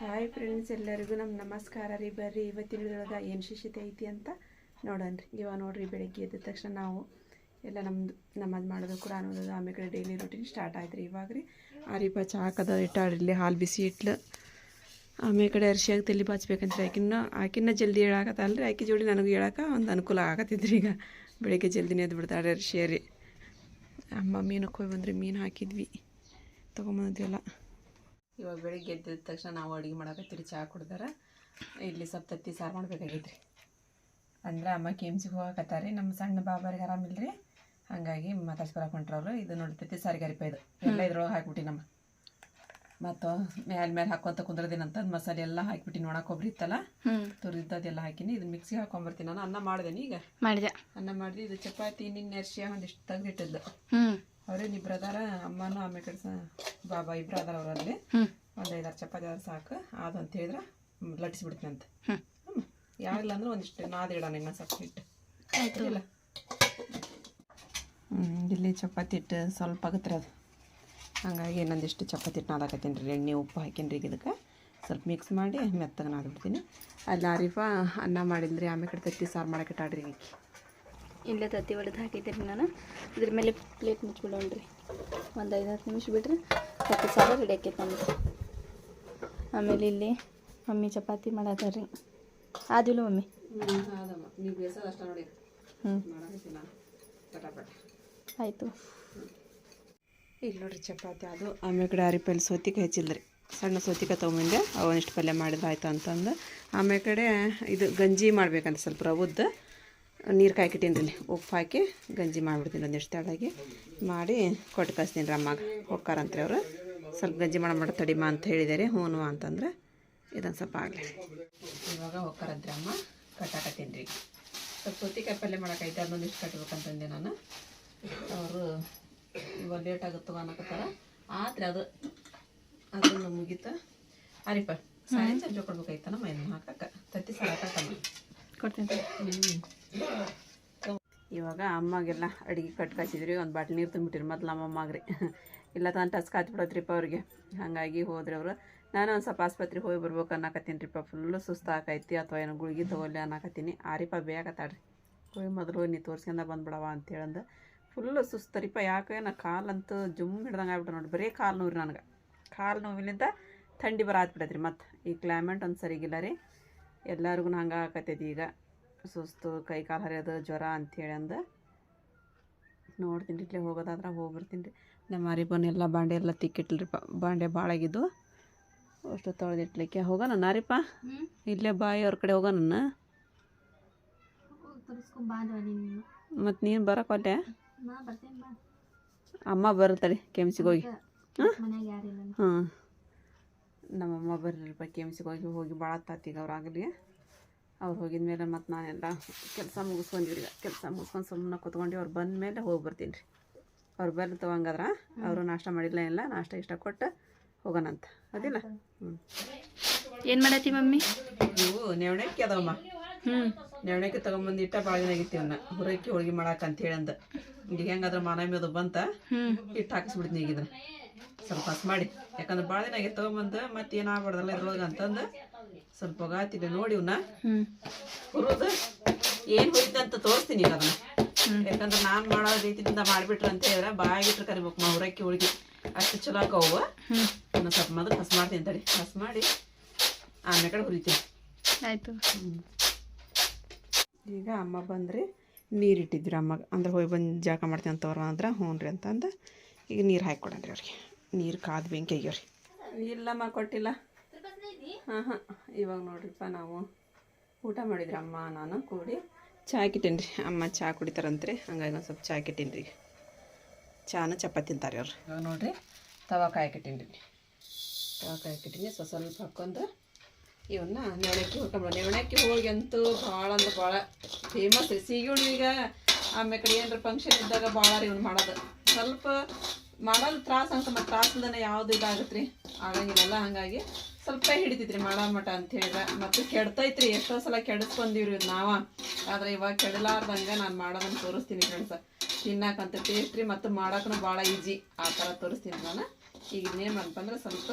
Hi friends ಎಲ್ಲರಿಗೂ ನಮ್ಮ ನಮಸ್ಕಾರ ರೀ. ಬರ್ರಿ, ಇವತ್ತಿನ ವಿಡಿಯೋದಾಗ ಏನು ಶಿಶಿತೆ ಐತಿ ಅಂತ ನೋಡೋಣ ರೀ. ಇವಾಗ ನೋಡ್ರಿ, ಬೆಳಗ್ಗೆ ಎದ್ದ ತಕ್ಷಣ ನಾವು ಎಲ್ಲ ನಮ್ಮದು ನಮಾಜ್ ಮಾಡೋದು ಕೂಡ ಅನ್ನೋದು ಆಮೇಲೆ ಡೈಲಿ ರೂಟೀನ್ ಸ್ಟಾರ್ಟ್ ಆಯ್ತು ರೀ ಇವಾಗ ರೀ. ಆರಿಪ ಚಾ ಹಾಕದ ಇಟ್ಟಾಡ್ರಿ ಹಾಲು ಬಿಸಿ ಇಟ್ಲು. ಆಮೇಲೆ ಕಡೆ ಅರ್ಶಿಯಾಗಿ ತಲೆ ಬಾಚ್ಬೇಕಂತ ಆಕಿನ್ನ ಆಕಿನ್ನ ಜಲ್ದಿ ಹೇಳಾಕತ್ತಲ್ರಿ. ಆಕಿ ಜೋಡಿ ನನಗೆ ಹೇಳಕ್ಕೆ ಒಂದು ಅನುಕೂಲ ಆಗತ್ತಿದ್ರಿ ಈಗ. ಬೆಳಗ್ಗೆ ಜಲ್ದಿನೇ ಎದ್ದು ಬಿಡ್ತಾಳೆ ರೀ. ಅಮ್ಮ ಮೀನಕ್ಕೆ ಹೋಗಿ ಬಂದ್ರಿ, ಮೀನು ಹಾಕಿದ್ವಿ. ತೊಗೊಂಬಂದಿಲ್ಲ ಇವಾಗ ಬೆಳಿಗ್ಗೆ ಎದ್ದ ತಕ್ಷಣ ನಾವು ಅಡುಗೆ ಮಾಡಕತ್ತೀರಿ ಚಹಾ ಕುಡ್ದಾರ. ಇಲ್ಲಿ ಸ್ವಲ್ಪ ತತ್ತಿ ಸಾರು ಮಾಡ್ಬೇಕಾಗೈತ್ರಿ. ಅಂದ್ರೆ ಅಮ್ಮ ಕೆ ಎಂ ಸಿಗೆ ಹೋಗಕತ್ತಾರ ರೀ ನಮ್ಮ ಸಣ್ಣ ಬಾಬಾರಿಗೆ ಆರಾಮಿಲ್ರಿ ಹಂಗಾಗಿ ಮಾತಾಡ್ಸ್ಕೊಳಕ್ ಹೊಂಟ್ರವ್ರು ಇದು ನೋಡಿ ತತ್ತಿ ಸಾರಿಗೆ ಅರಿಪ ಇದು. ಎಲ್ಲ ಇದ್ರೊಳಗೆ ಹಾಕ್ಬಿಟ್ಟಿನಮ್ಮ ಮತ್ತು ಮ್ಯಾಲ ಮ್ಯಾಲ ಹಾಕೊಂತ ಕುಂದ್ರದಿನಂತ ಮಸಾಲೆ ಎಲ್ಲ ಹಾಕ್ಬಿಟ್ಟು ನೋಡಕ್ಕೆ ಕೊಬ್ಬರಿ ಇತ್ತಲ್ಲ? ಹ್ಞೂ ತುರಿದ್ದದೆಲ್ಲ ಹಾಕಿನಿ. ಇದನ್ನ ಮಿಕ್ಸಿಗೆ ಹಾಕೊಂಬರ್ತೀನಿ. ನಾನು ಅನ್ನ ಮಾಡಿದೆನಿ ಈಗ. ಮಾಡಿದೆ. ಅನ್ನ ಮಾಡಿದೆ ಇದು ಚಪಾತಿ ನಿನ್ನೆ ಅರ್ಶಿಯ ಒಂದಿಷ್ಟು ತೆಗೆದಿಟ್ಟಿದ್ದು. ಅವ್ರೇನು ಇಬ್ರು ಅದಾರ ಅಮ್ಮನೂ ಆಮೇಲೆ ಕಡೆ ಬಾಬಾ ಇಬ್ರು ಅದಾರ ಅವರಲ್ಲಿ ಒಂದು ಐದಾರು ಚಪಾತಿ ಆದ್ರೆ ಸಾಕು. ಅದು ಅಂತ ಹೇಳಿದ್ರೆ ಲಟ್ಟಿಸ್ಬಿಡ್ತೀನಂತೆ. ಅಂತ ಹ್ಞೂ. ಯಾರಿಲ್ಲ ಅಂದ್ರೆ ಒಂದಿಷ್ಟು ನಾದಿಡೋಣ ಇನ್ನೊಂದು ಸ್ವಲ್ಪ ಹಿಟ್ಟು. ಆಯಿತು ಇಲ್ಲ ಇಲ್ಲಿ ಚಪಾತಿ ಹಿಟ್ಟು ಸ್ವಲ್ಪ ಆಗತ್ರಿ ಅದು. ಹಂಗಾಗಿ ಇನ್ನೊಂದಿಷ್ಟು ಚಪಾತಿ ಹಿಟ್ಟು ನಾದಾಕತ್ತೀನಿ ರೀ. ಎಣ್ಣೆ ಉಪ್ಪು ಹಾಕೀನಿ ರೀ ಇದಕ್ಕೆ. ಸ್ವಲ್ಪ ಮಿಕ್ಸ್ ಮಾಡಿ ಮೆತ್ತಗೆ ನಾದ್ಬಿಡ್ತೀನಿ ಅಲ್ಲಿ ಆರಿಫಾ ಅನ್ನ ಮಾಡಿದ್ರಿ ಆಮೇಲೆ ಕಡೆ ತತ್ತಿ ಸಾರು ಮಾಡಕ್ಕೆ ಇಟ್ಟಾಡ್ರಿ ಈಗ ಇಲ್ಲೇ ತತ್ತಿ ಒಡೆದು ಹಾಕಿದ್ದೀನಿ ನಾನು. ಇದ್ರ ಮೇಲೆ ಪ್ಲೇಟ್ ಮುಚ್ಬಿಡೋಣ್ರಿ. ಒಂದು ಐದು ಹತ್ತು ನಿಮಿಷ ಬಿಟ್ರೆ ತತ್ತಿ ಸಾರು ರೆಡಿ ಆಕೈತೆ ಆಮೇಲೆ ಇಲ್ಲಿ ಮಮ್ಮಿ ಚಪಾತಿ ಮಾಡತ್ತಾರ ರೀ ಆದಿಲ್ಲ ಮಮ್ಮಿ. ಹ್ಞೂ ಆಯಿತು. ಇಲ್ಲಿ ನೋಡ್ರಿ ಚಪಾತಿ ಅದು. ಆಮೇಲೆ ಕಡೆ ಪಲ್ಲೆ ಸೌತಿಕಾಯಿ ಹೆಚ್ಚಿಲ್ರಿ ಸಣ್ಣ ಸೋತಿಕ ತೊಗೊಂಬಂದೆ ಅವನಿಷ್ಟು ಪಲ್ಯ ಮಾಡಿದ್ರೆ ಆಯ್ತು ಅಂತಂದು. ಆಮೇಲೆ ಕಡೆ ಇದು ಗಂಜಿ ಮಾಡ್ಬೇಕಂತ ಸ್ವಲ್ಪ ರವದ್ದು. ನೀರು ಕಾಯ್ಕಿಟ್ಟೀನಿ ಉಪ್ಪು ಹಾಕಿ ಗಂಜಿ ಮಾಡಿಬಿಡ್ತೀನಿ ಒಂದಿಷ್ಟು ತೆಳಗೆ ಮಾಡಿ ಕೊಟ್ಟು ಕಳಿಸ್ತೀನಿ ಅಮ್ಮಗೆ. ಹೋಗ್ಕಾರಂತ್ರಿ ಅವರು. ಸ್ವಲ್ಪ ಗಂಜಿ ಮಾಡ ಮಾಡ ತಡಿಮಾ ಅಂತ ಹೇಳಿದ್ದಾರೆ. ಹ್ಞೂ ಅಂತಂದ್ರೆ ಇದೊಂದು ಸ್ವಲ್ಪ ಆಗಲಿ. ಇವಾಗ ಒಕ್ಕರದ್ರೆ ಅಮ್ಮ ಕಟ್ಟಾಕತ್ತೀನಿ ರೀ ಸ್ವಲ್ಪ ಸೌತಿಕಾಯಿ ಪಲ್ಯ ಮಾಡೋಕೈತೆ ಅದೊಂದಿಷ್ಟು ಕಟ್ಟಬೇಕಂತಂದೆ ನಾನು. ಅವರು ಇವಾಗ ಲೇಟ್ ಆಗುತ್ತವ ಅನ್ನಕತ್ತಾರ. ಆದ್ರೆ ಅದು ಅದನ್ನು ಮುಗೀತ. ಅರಿಪ ಸಾರಿ ಕೊಡ್ಬೇಕಾಯ್ತ ನಮ್ಮ ಏನು ಹಾಕಕ್ಕೆ? ತತ್ತಿ ಸಾರ ಹಾಕಮ್ಮ ಕೊಡ್ತೀನಿ ಇವಾಗ ಅಮ್ಮಗೆಲ್ಲ ಅಡುಗೆ ಕಟ್ ಕಾಸಿದ್ರಿ ಒಂದು ಬಾಟ್ಲಿ ನೀರು ತುಂಬಿಟ್ಟಿರಿ ಮೊದ್ಲು ನಮ್ಮ ಅಮ್ಮಾಗ್ರಿ ಇಲ್ಲ ತಾನು ಟಸ್ ಕಾತ್ಬಿಡತ್ರಿಪ್ಪ ಅವ್ರಿಗೆ. ಹಾಗಾಗಿ ಹೋದ್ರೆ ಅವರು, ನಾನು ಒಂದು ಸ್ವಲ್ಪ ಆಸ್ಪತ್ರೆಗೆ ಹೋಗಿ ಬರ್ಬೇಕು ಅನ್ನಕತ್ತೀನಿ ರೀಪ್ಪ. ಫುಲ್ಲು ಸುಸ್ತು ಆಕೈತಿ ಅಥವಾ ಏನು ಗುಳಿಗೆ ತೊಗೊಲಿ ಅನ್ನಕತ್ತೀನಿ. ಆರಿಪ ಬೇಕತ್ತಾಡ್ರಿ ಹೋಗಿ ಮೊದಲು ನೀ ತೋರಿಸ್ಕೊಂಡ ಬಂದ್ಬಿಡವ ಅಂತೇಳಂದು. ಫುಲ್ಲು ಸುಸ್ತರಿಪ್ಪ ಯಾಕೆ ನಾ ಕಾಲಂತೂ ಜುಮ್ ಹಿಡ್ದಂಗೆ ಆಗ್ಬಿಟ್ಟು ನೋಡಿ ಬರೀ ಕಾಲು ನೋವ್ರಿ ನನಗೆ. ಕಾಲು ನೋವಿಲಿಂದ ಥಂಡಿ ಬರಾತ್ಬಿಡತ್ರಿ ಮತ್ತು. ಈ ಕ್ಲೈಮೇಟ್ ಒಂದು ಸರಿಗಿಲ್ಲ ರೀ. ಎಲ್ಲರಿಗೂ ಹಂಗೆ ಆಕತೈತಿ ಈಗ. ಸುಸ್ತು, ಕೈ ಕಾಲು ಹರಿಯೋದು, ಜ್ವರ ಅಂಥೇಳಿ ಅಂದು ನೋಡ್ತೀನಿ ಇಲ್ಲೇ ಹೋಗೋದಾದ್ರೆ ಹೋಗಿ ಬರ್ತೀನಿ ರೀ. ನಮ್ಮ ಮಾರಿಪನೆಲ್ಲ ಬಾಂಡೆ ಎಲ್ಲ ತಿಕ್ಕಿಟ್ಲ್ರಿಪ್ಪ ಬಾಂಡೆ ಭಾಳ ಆಗಿದ್ದು ಅಷ್ಟು ತೊಳೆದಿಟ್ಲಿಕ್ಕೆ ಹೋಗೋಣ ನಾರಿಪ್ಪ. ಇಲ್ಲೇ ಬಾಯಿ ಅವ್ರ ಕಡೆ ಹೋಗೋಣ ಮತ್ತು ನೀನು ಬರೋಕೊಲ್ಲೆ ನಾ ಬರ್ತೇನೆ ಬಾ. ಅಮ್ಮ ಬರುತ್ತಾಳೆ ಕೆಮ್ಸಿಗೆ ಹೋಗಿ. ಹಾಂ? ನಮ್ಮಮ್ಮ ಬರ್ರಿಪ್ಪ ಕೆಮ್ಸಿಗೆ ಹೋಗಿ ಹೋಗಿ ಭಾಳ ತಾತೀಗ ಅವ್ರು ಆಗಲಿ ಅವ್ರು ಹೋಗಿದ ಮೇಲೆ ಮತ್ತು ನಾನೆಲ್ಲ ಕೆಲಸ ಮುಗಿಸ್ಕೊಂಡಿವ್ರಿ ಕೆಲಸ ಮುಗಿಸ್ಕೊಂಡು ಸುಮ್ಮನೆ ಕೂತ್ಕೊಂಡು ಅವ್ರು ಬಂದ ಮೇಲೆ ಹೋಗಿ ಬರ್ತೀನಿ ರೀ. ಅವ್ರು ಬರ್ಲಿ ತಗೊಂಗಾದ್ರ ಅವರು ನಾಷ್ಟ ಮಾಡಿಲ್ಲ ಇಲ್ಲ ನಾಷ್ಟ ಇಷ್ಟ ಕೊಟ್ಟು ಹೋಗೋಣಂತ. ಅದಿಲ್ಲ? ಹ್ಞೂ ಏನು ಮಾಡತ್ತಿ ಮಮ್ಮಿ? ಇವು ನೆವಣಕ್ಕಿ ಅದಾವಮ್ಮ. ಹ್ಞೂ ನೆವಣಕ್ಕಿ ತೊಗೊಂಬಂದು ಇಟ್ಟ ಭಾಳ ದಿನ ಆಗಿತ್ತು ಇವನ್ನ ಹುರಕ್ಕಿ ಹೋಳಿಗೆ ಮಾಡಾಕ ಅಂತ ಹೇಳಂದ ಈಗ ಹೆಂಗಾದ್ರೆ ಮಾನಮಿ ಅದು ಬಂತ ಹಿಟ್ಟು ಹಾಕಿಸ್ಬಿಡ್ತೀನಿ ಈಗ ಇದನ್ನ ಸ್ವಲ್ಪ ಹಸ್ ಮಾಡಿ. ಯಾಕಂದ್ರೆ ಭಾಳ ದಿನ ಆಗಿತ್ತು ತಗೊಂಬಂದ ಮತ್ತೆ ಏನಾಗ್ಬಾರ್ದಲ್ಲ ಇದ್ರೊಳಗೆ ಅಂತಂದು ಸ್ವಲ್ಪ ಗಾತಿದೆ ನೋಡಿ ಇವನ್ನ ಹ್ಞೂ ಹುರಿದು ಏನು ಹುರಿದಂತ ತೋರಿಸ್ತೀನಿ ಈಗ ಅದನ್ನ. ಯಾಕಂದ್ರೆ ನಾನು ಮಾಡೋ ರೀತಿಯಿಂದ ಮಾಡ್ಬಿಟ್ರ ಅಂತ ಹೇಳಿದ್ರೆ ಬಾಯಿಗಿಟ್ರೆ ಕರಿಬೇಕು ನಾವು ಹುರಕ್ಕಿ ಹೋಳಿಗೆ. ಅಷ್ಟು ಚಲೋ ಆಕವು ಹ್ಞೂ ಇನ್ನು ಸ್ವಲ್ಪ ಮೊದಲು ಹಸ್ ಮಾಡ್ತೀನಿ ತಡಿ. ಹಸ್ ಮಾಡಿ ಆಮೇಲೆ ಕಡೆ ಹುರಿತೀನಿ. ಆಯಿತು. ಈಗ ಅಮ್ಮ ಬಂದ್ರಿ ನೀರು ಇಟ್ಟಿದ್ರಿ ಅಮ್ಮಗೆ ಅಂದ್ರೆ ಹೋಗಿ ಬಂದು ಜಾಗ ಮಾಡ್ತೀನಿ ಅಂತವ್ರ ಅಂದ್ರೆ ಹ್ಞೂ ರೀ ಅಂತಂದು ಈಗ ನೀರು ಹಾಕ್ಕೊಡನ್ರಿ ಅವ್ರಿಗೆ. ನೀರು ಕಾದು ಬೆಂಕಿ ಅಯ್ಯೋರಿ ಇಲ್ಲಮ್ಮ ಕೊಟ್ಟಿಲ್ಲ. ಹಾಂ ಹಾಂ. ಇವಾಗ ನೋಡ್ರಿಪ್ಪ ನಾವು ಊಟ ಮಾಡಿದ್ರಿ ಅಮ್ಮ ನಾನು ಕೂಡಿ. ಚಹಾ ಹಾಕಿಟ್ಟೇನಿ ರೀ ಅಮ್ಮ ಚಹಾ ಕುಡಿತಾರಂತ್ರಿ. ಹಂಗಾಗಿ ಒಂದು ಸ್ವಲ್ಪ ಚಹಾ ಹಾಕಿಟ್ಟೀನಿ ರೀ ಚಹಾನ ಚಪಾತಿ ತಿಂತಾರೆ ಅವ್ರು ಇವಾಗ ನೋಡ್ರಿ ತವಾ ಕಾಯ್ಕಿಟ್ಟೀನಿ ರೀ ತವಾ ಕಾಯ್ಕಿಟ್ಟೀನಿ ಸ್ವಲ್ಪ ಸ್ವಲ್ಪ ಹಾಕ್ಕೊಂಡು ಇವನ್ನ ನೆವಣಕ್ಕಿ ಮಾಡೋ ನೆವಣಕ್ಕಿ ಹೋಳಿಗೆ ಅಂತೂ ಭಾಳ ಅಂದ್ರೆ ಭಾಳ ಫೇಮಸ್ ರೀ. ಸೀಗಿ ಈಗ ಆಮೇಲೆ ಕಡೆ ಏನಾರ ಫಂಕ್ಷನ್ ಇದ್ದಾಗ ಭಾಳ ರೀ ಇವ್ನು ಮಾಡೋದು. ಸ್ವಲ್ಪ ಮಾಡೋದು ತ್ರಾಸ ಅಂತ ಮತ್ತೆ ತ್ರಾಸದನ್ನ ಯಾವುದು ಇದಾಗತ್ತೆ ರೀ ಆಗಂಗಿಲ್ಲ ಹಾಗಾಗಿ ಸ್ವಲ್ಪ ಹಿಡಿತಿದ್ರಿ ಮಾಡ ಮಠ ಅಂತ ಹೇಳಿದ್ರೆ. ಮತ್ತು ಕೆಡ್ತೈತ್ರಿ, ಎಷ್ಟೋ ಸಲ ಕೆಡಿಸ್ಕೊಂಡಿವ್ರಿ ನಾವ. ಆದ್ರೆ ಇವಾಗ ಕೆಡಲಾರ್ದಂಗ ನಾನು ಮಾಡೋದನ್ನ ತೋರಿಸ್ತೀನಿ ಫ್ರೆಂಡ್ಸ್ ತಿನ್ನಕಂತ ಟೇಸ್ಟ್ ರೀ, ಮತ್ತು ಮಾಡೋಕ್ಕೂ ಭಾಳ ಈಜಿ ಆ ಥರ ತೋರಿಸ್ತೀನಿ ನಾನು. ಈಗ ಇನ್ನೇನು ಅಂತಂದ್ರೆ ಸ್ವಲ್ಪ